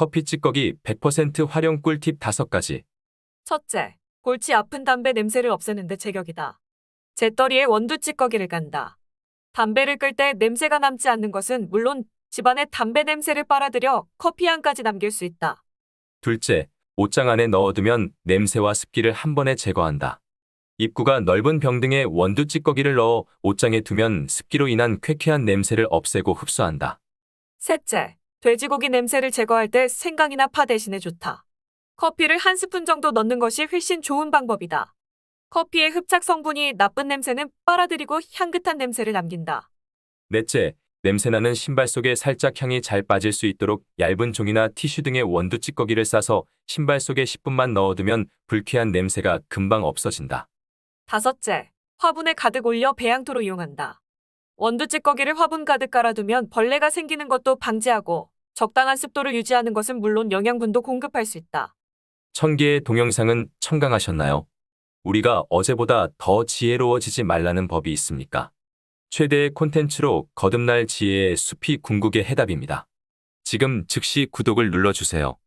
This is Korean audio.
커피 찌꺼기 100% 활용 꿀팁 5가지. 첫째, 골치 아픈 담배 냄새를 없애는데 제격이다. 재떨이에 원두 찌꺼기를 간다. 담배를 끌 때 냄새가 남지 않는 것은 물론 집안에 담배 냄새를 빨아들여 커피 향까지 남길 수 있다. 둘째, 옷장 안에 넣어두면 냄새와 습기를 한 번에 제거한다. 입구가 넓은 병 등에 원두 찌꺼기를 넣어 옷장에 두면 습기로 인한 쾌쾌한 냄새를 없애고 흡수한다. 셋째, 돼지고기 냄새를 제거할 때 생강이나 파 대신에 좋다. 커피를 한 스푼 정도 넣는 것이 훨씬 좋은 방법이다. 커피의 흡착 성분이 나쁜 냄새는 빨아들이고 향긋한 냄새를 남긴다. 넷째, 냄새나는 신발 속에 살짝 향이 잘 빠질 수 있도록 얇은 종이나 티슈 등의 원두 찌꺼기를 싸서 신발 속에 10분만 넣어두면 불쾌한 냄새가 금방 없어진다. 다섯째, 화분에 가득 올려 배양토로 이용한다. 원두 찌꺼기를 화분 가득 깔아두면 벌레가 생기는 것도 방지하고 적당한 습도를 유지하는 것은 물론 영양분도 공급할 수 있다. 천 개의 동영상은 청강하셨나요? 우리가 어제보다 더 지혜로워지지 말라는 법이 있습니까? 최대의 콘텐츠로 거듭날 지혜의 숲이 궁극의 해답입니다. 지금 즉시 구독을 눌러주세요.